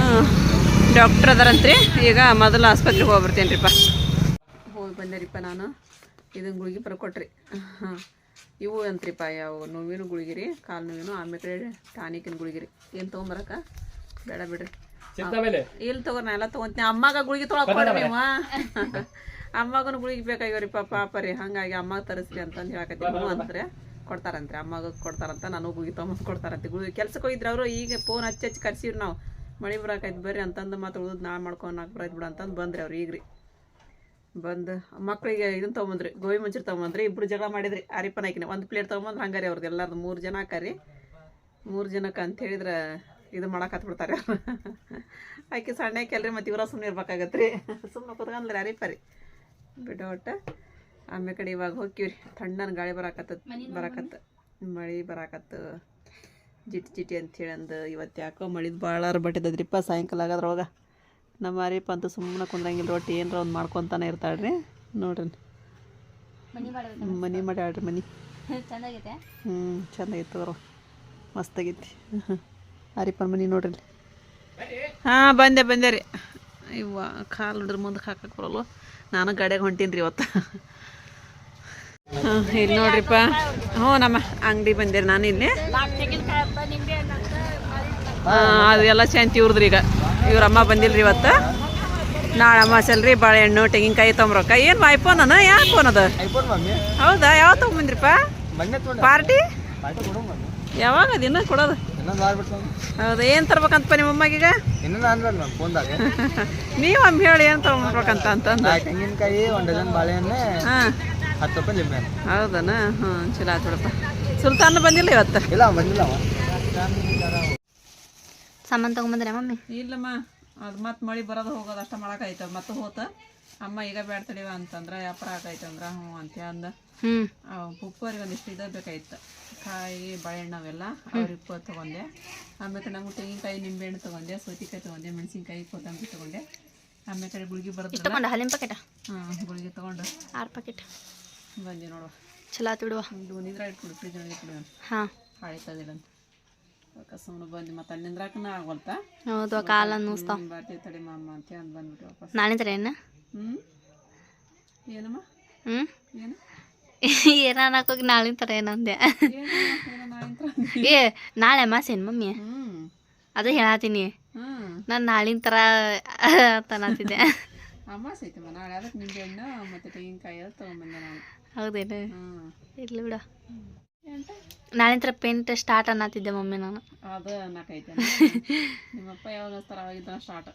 ಡಾಕ್ಟರ್ ಅದಾರಂತ್ರಿ. ಈಗ ಮೊದಲು ಆಸ್ಪತ್ರೆಗೆ ಹೋಗ್ಬರ್ತೇನೆ ರೀಪ್ಪ ಹೋಗಿ ಬಂದೇರಿಪ್ಪ ನಾನು. ಇದನ್ನ ಗುಳಿಗೆ ಬರ್ಕೊಟ್ರಿ ಹಾಂ. ಇವು ಅಂತ್ರಿಪ್ಪ ಯಾವ ನೋವಿನ ಗುಳಿಗೆ ರೀ ಕಾಲು ನೋವಿನ ಆಮೇಲೆ ಟಾನಿಕಿನ ಗುಳಿಗೆ ರೀ ಏನು ತೊಗೊಂಬರಕ? ಬೇಡ ಬಿಡ್ರಿ. ಇಲ್ಲಿ ತಗೋ ನಾ ಎಲ್ಲ ತೊಗೊಂತೀನಿ ಅಮ್ಮಾಗ ಗುಳಿಗೆ ತೊಗೊಳಕ್ಕೆ ನೀವು? ಅಮ್ಮಗನ ಗುಳಿಗೆ ಬೇಕಾಗ್ಯವ್ರಿ ಪಾಪ ರೀ ಹಂಗಾಗಿ ಅಮ್ಮಗ ತರಿಸ್ರಿ ಅಂತಂದು ಹೇಳಕತ್ತಿ ಹ್ಞೂ ಅಂತಾರೆ ಕೊಡ್ತಾರಂತ್ರಿ ಅಮ್ಮಗೆ ಕೊಡ್ತಾರಂತ ನಾನು ಗುಳಿಗೆ ತೊಗೊಂಬಂದು ಕೊಡ್ತಾರಂತೆ. ಗುಳಿಗೆ ಕೆಲ್ಸಕ್ಕೆ ಹೋಗಿದ್ರೆ ಅವರು ಈಗ ಫೋನ್ ಹಚ್ಚಿ ಹಚ್ಚಿ ಕರ್ಸಿವ್ರಿ ನಾವು. ಮಳೆ ಬರಾಕೈತೆ ಬರ್ರಿ ಅಂತಂದು ಮತ್ತೆ ಉಳಿದು ನಾ ಮಾಡ್ಕೊಂಡು ನಾಲ್ಕು ಬರೈತೆ ಬಿಡು ಅಂತಂದು ಬಂದ್ರಿ ಅವ್ರು ಈಗ ರೀ ಬಂದು ಮಕ್ಕಳಿಗೆ ಇದನ್ನ ತೊಗೊಂಬಂದ್ರಿ, ಗೋಬಿ ಮಂಚೂರಿ ತೊಗೊಂಬಂದ್ರಿ ಇಬ್ಬರು ಜಗಳ ಮಾಡಿದ್ರಿ. ಆರಿಪ್ಪನ ಹಾಕಿನ ಒಂದು ಪ್ಲೇಟ್ ತೊಗೊಂಬಂದ್ರೆ ಹಂಗಾರಿ ಅವ್ರದ್ದು ಎಲ್ಲರದು ಮೂರು ಜನ ಹಾಕಾರಿ ಮೂರು ಜನಕ್ಕೆ ಅಂತ ಹೇಳಿದ್ರೆ ಇದು ಮಾಡಕ್ಕೆ ಹತ್ಬಿಡ್ತಾರೆ ಅವ್ರು. ಆಕೆ ಸಣ್ಣ ಕೆಲ್ರಿ ಮತ್ತು ಇವರ ಸುಮ್ಮನೆ ಇರ್ಬೇಕಾಗತ್ತೆ ರೀ ಸುಮ್ಮನೆ ಕುತ್ಕೊಂಡ್ರಿ ಅರಿಪರಿ ಬಿಡು ಒಟ್ಟು. ಆಮೇಲೆ ಕಡೆ ಇವಾಗ ಹೋಗ್ತೀವ್ರಿ ತಣ್ಣನ ಗಾಳಿ ಬರಾಕತ್ತ ಬರಾಕತ್ತ. ಮಳೆ ಬರಾಕತ್ತ. ಜಿಟಿ ಜಿಟಿ ಅಂಥೇಳಿ ಅಂದು ಇವತ್ತು ಯಾಕೋ ಮಳಿದು ಭಾಳ ಬಟ್ಟಿದ್ದದ್ರಿಪ್ಪ ಸಾಯಂಕಾಲ ಆಗದ್ರೊಳಗೆ. ನಮ್ಮ ಅರಿಪ ಅಂತ ಸುಮ್ಮನೆ ಕುಂದ್ರಂಗಿಲ್ಲ ರೊಟ್ಟಿ ಏನರ ಒಂದು ಮಾಡ್ಕೊತಾನೆ ಇರ್ತಾಳ್ರಿ. ನೋಡ್ರಿ. ಮನಿ ಮಾಡಿ ಮನೆ ಮಾಡ್ಯಾಳ್ರಿ ಮನೆ. ಚೆನ್ನಾಗೈತೆ ಹ್ಞೂ ಚೆನ್ನಾಗಿತ್ತು ಅವರು ಮಸ್ತಾಗೈತಿ. ಹರಿಪನ್ ಮನೆ ನೋಡ್ರಿ. ಹಾಂ ಬಂದೆ ಬಂದೆ ರೀ. ಇವ್ವ ಕಾಲು ನೋಡ್ರಿ ಮುಂದಕ್ಕೆ ಹಾಕಕ್ಕೆ ಬರಲ್ಲ ನಾನು ಗಾಡಿಯಾಗ ಹೊಂಟೀನಿ ರೀ ಇವತ್ತು. ಹಾಂ ಇಲ್ಲಿ ನೋಡ್ರಿಪ್ಪ. ಹ್ಞೂ ನಮ್ಮ ಅಂಗಡಿ ಬಂದಿರಿ ನಾನು ಇಲ್ಲಿ. ಹಾಂ ಅದು ಎಲ್ಲ ಶಾಂತಿ ಇವ್ರದ್ರಿ ಈಗ. ಇವ್ರ ಅಮ್ಮ ಬಂದಿಲ್ರಿ ಇವತ್ತು. ನಾಳೆ ಅಮಾಸಲ್ರಿ ಬಾಳೆಹಣ್ಣು ತೆಂಗಿನಕಾಯಿ ತೊಂಬ್ರಕ್ಕ ಏನು ಐಫೋನನ ಯಾವ ಫೋನ್ ಅದ? ಹೌದಾ? ಯಾವ ತೊಗೊಂಬಂದ್ರಿಪ್ಪ? ಪಾರ್ಟಿ? ಯಾವಾಗ? ದಿನ ಕೊಡೋದು. ಹೌದಾ? ಏನು ತರ್ಬೇಕಂತಪ್ಪ ನಿಮ್ಮ ಅಮ್ಮಗೀಗ ನೀವು ಅಮ್ಮ ಹೇಳಿ ಏನು ತೊಗೊಂಡ್ಬೇಕಂತ ಅಂತಂದು. ತೆಂಗಿನಕಾಯಿ ಒಂದು ಡಜನ್ ಬಾಳೆಹಣ್ಣೆ ಹಾಂ. ಹತ್ತು ರೂಪಾಯಿ ಲಿಂಬೆ ಹಣ್ಣು. ಹೌದನ? ಹ್ಞೂ ಚಲೋ ಆತ್ ಬಿಡಪ್ಪ. ಸುಲ್ತಾನ್ ಬಂದಿಲ್ಲ ಇವತ್ತು? ಇಲ್ಲ ಬಂದಿಲ್ಲ ಸಾಮಾನು ತೊಗೊಂಬಂದ್ರೆ ಮಮ್ಮಿ? ಇಲ್ಲಮ್ಮ ಅದು ಮತ್ತೆ ಮಳೆ ಬರೋದು ಹೋಗೋದು ಅಷ್ಟ ಮಾಡಾಕೈತೆ ಮತ್ತೆ ಹೋತ ಅಮ್ಮ ಈಗ ಬೇಡ ತಡಿವ ಅಂತಂದ್ರೆ ವ್ಯಾಪಾರ ಅಂದ್ರ ಹ್ಞೂ ಅಂತ ಅಂದ. ಉಪ್ಪರಿಗೆ ಒಂದಿಷ್ಟು ಇದ ಬೇಕಾಯ್ತು. ಕಾಯಿ ಬಾಳೆಹಣ್ಣು ಅವೆಲ್ಲ ಉಪ್ಪು ತೊಗೊಂಡೆ. ಆಮೇಲೆ ನಮ್ಗೆ ತೆಂಗಿನಕಾಯಿ ನಿಂಬೆಹಣ್ಣು ತೊಗೊಂಡೆ ಸೌತಿಕಾಯಿ ತಗೊಂಡೆ ಮೆಣಸಿನ್ಕಾಯಿ ಕೊತ್ತಂಬರಿ ತೊಗೊಂಡೆ. ಆಮೇಲೆ ಕಡೆ ಗುಳಿಗೆ ಬರೋದು ತಗೊಂಡು ಹಾಲಿನ ಪ್ಯಾಕೆಟ ಹಾಂ ಗುಳಿಗೆ ತೊಗೊಂಡು. ಆರು ಪ್ಯಾಕೆಟ್ ಬಂದೆ ನೋಡುವ. ಚಲೋ ಆತು ಬಿಡುವ. ನಿಂದ್ರ ಇಟ್ಬಿಡು ಫ್ರಿಜ್ ಒಳಗೆ ಇಟ್ಬಿಡು. ಹಾಂ. ಹಾಳಿತದಿಲ್ಲ ಅಂತ ಅದಕ್ಕೆ ಸುಮ್ಮನೆ ಬಂದು ಮತ್ತೆ ಅಲ್ಲಿ ನಿಂದ್ರಾಕನ ಆಗವಲ್ತ ಹೌದು ಕಾಲ ಅನ್ನಿಸ್ತಾವ ಹ್ಮ್, ಬರ್ತೀವಿ ತಡಿ ಮಾಮ ಅಂತ ಅಂದ್ ಬಂದ್ಬಿಟ್ಟು ವಾಪಸ್. ನಾಳೆ ತರ ಏನು ಹ್ಞೂ ಏನಮ್ಮ? ಹ್ಞೂ ಏನು? ಏನ ಅನ್ನಕೋಗಿ ನಾಳಿನ ಥರ ಏನಂದೆ ಏ ನಾಳೆ ಮಾಸೇನು ಮಮ್ಮಿ? ಅದು ಹೇಳತ್ತೀನಿ ನಾನು ನಾಳಿನ ಥರ ತನತಿದ್ದೆ ಅಮಾಸೆ ಐತಮ್ಮ ನಾಳೆ ಅದಕ್ಕೆ ಮತ್ತು ತೆಂಗಿನಕಾಯಿ ತೊಗೊಂಬಂದೆ ನಾನು. ಹೌದೇನು? ಇರ್ಲಿ ಬಿಡ. ನಾಳಿನ ಥರ ಪೇಂಟ್ ಸ್ಟಾರ್ಟ್ ಅನ್ನತ್ತಿದ್ದೆ ಮಮ್ಮಿ ನಾನು. ಅದು ನಾಲ್ಕೈತೆ ನಿಮ್ಮಪ್ಪ ಯಾವಾಗ ಹಚ್ತಾರ ಅವಾಗಿದ್ದ ಸ್ಟಾರ್ಟ್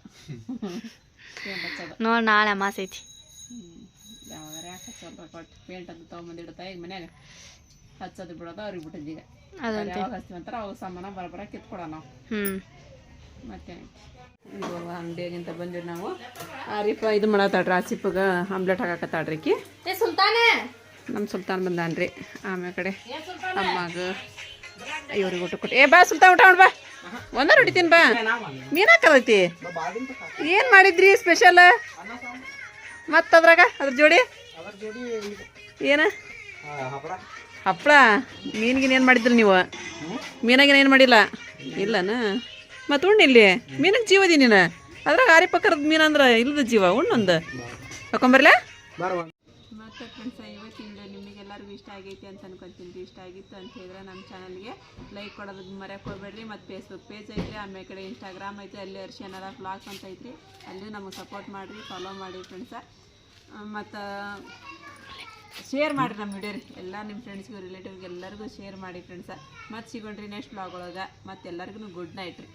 ನೋಡಿ ನಾಳೆ ಅಮಾಸೆ ಐತಿ. ಯಾವಾಗ ಯಾಕೆ ಕೊಟ್ಟು ಪೇಂಟ್ ಅಂತ ತೊಗೊಂಬಂದಿಡ್ತಾ ಈಗ ಮನ್ಯಾಗ ಹಚ್ಚೋದು ಬಿಡೋದು ಅವ್ರಿಗೆ ಬಿಟ್ಟಿದ್ದು ಈಗ. ಅದಂತೆ. ಯಾವಾಗ ಹಚ್ತೀವಿ ಅಂತಾರೆ ಅವಾಗ ಸಾಮಾನ ಬರಬರ ಕಿತ್ಕೊಡ ನಾವು. ಹ್ಞೂ ಮತ್ತೆ ಅಂಗಡಿಯಾಗಿಂತ ಬಂದಿವಿ ನಾವು. ಆರಿಪ ಇದು ಮಾಡತ್ತಾಳ್ರಿ ಆಸಿಪಗ ಆಮ್ಲೆಟ್ ಹಾಕಾಕತ್ತಾಳ್ರಿ ಸುಲ್ತಾನೆ! ನಮ್ಮ ಸುಲ್ತಾನ್ ರೀ. ಆಮೇಲೆ ಕಡೆ ಅಮ್ಮಾಗ ಇವ್ರಿಗೆ ಊಟ ಕೊಟ್ಟು ಏ ಬಾ ಸುಲ್ತಾನ್ ಊಟ ಮಾಡ್ ಬಾ. ಒಂದ ಹೊಡಿತೀನಿ ಬಾ. ನೀನ್ ಹಾಕದೈತಿ ಏನು ಮಾಡಿದ್ರಿ ಸ್ಪೆಷಲ್ ಮತ್ತು ಅದ್ರಾಗ ಅದ್ರ ಜೋಡಿ? ಏನ? ಹಪ್ಪಳ ಮೀನಿಗಿನ ಏನು ಮಾಡಿದ್ರಿ ನೀವು? ಮೀನಾಗಿನ ಏನು ಮಾಡಿಲ್ಲ? ಇಲ್ಲನ? ಮತ್ತು ಉಣ್ಣಿಲ್ಲಿ ಮೀನಿಗೆ ಜೀವದಿ ನೀನು? ಅದ್ರಾಗ ಆರಿ ಪಕ್ಕದ ಮೀನು ಅಂದ್ರೆ ಇಲ್ಲದ ಜೀವ ಉಣ್ಣೊಂದು ಹಾಕೊಂಬರ್ಲೆ ಇಷ್ಟ ಆಗೈತಿ ಅಂತ ಅನ್ಕೊಂತೀನಿ ಇಷ್ಟ ಆಗಿತ್ತು ಅಂತ ಹೇಳಿದ್ರೆ ನಮ್ಮ ಚಾನಲ್ಗೆ ಲೈಕ್ ಕೊಡೋದಕ್ಕೆ ಮರೆಯೋಕೆ ಹೋಗ್ಬೇಡ್ರಿ. ಮತ್ತು ಫೇಸ್ಬುಕ್ ಪೇಜ್ ಐತ್ರಿ. ಆಮೇಲೆ ಕಡೆ ಇನ್ಸ್ಟಾಗ್ರಾಮ್ ಐತೆ ಅಲ್ಲಿ ಅರ್ಶಿಯನರ ಬ್ಲಾಗ್ ಅಂತ ಐತ್ರಿ. ಅಲ್ಲಿ ನಮಗೆ ಸಪೋರ್ಟ್ ಮಾಡಿರಿ. ಫಾಲೋ ಮಾಡಿ ಫ್ರೆಂಡ್ಸ ಮತ್ತು ಶೇರ್ ಮಾಡಿರಿ ನಮ್ಮ ವಿಡಿಯೋ ರೀ. ಎಲ್ಲ ನಿಮ್ಮ ಫ್ರೆಂಡ್ಸ್ಗೂ ರಿಲೇಟಿವ್ಗೆ ಎಲ್ಲರಿಗೂ ಶೇರ್ ಮಾಡಿ ಫ್ರೆಂಡ್ಸ ಮತ್ತು ಸಿಗೋಣ್ರಿ ನೆಕ್ಸ್ಟ್ ಬ್ಲಾಗ್ ಒಳಗೆ. ಮತ್ತು ಎಲ್ಲರಿಗೂ ಗುಡ್ ನೈಟ್ ರೀ.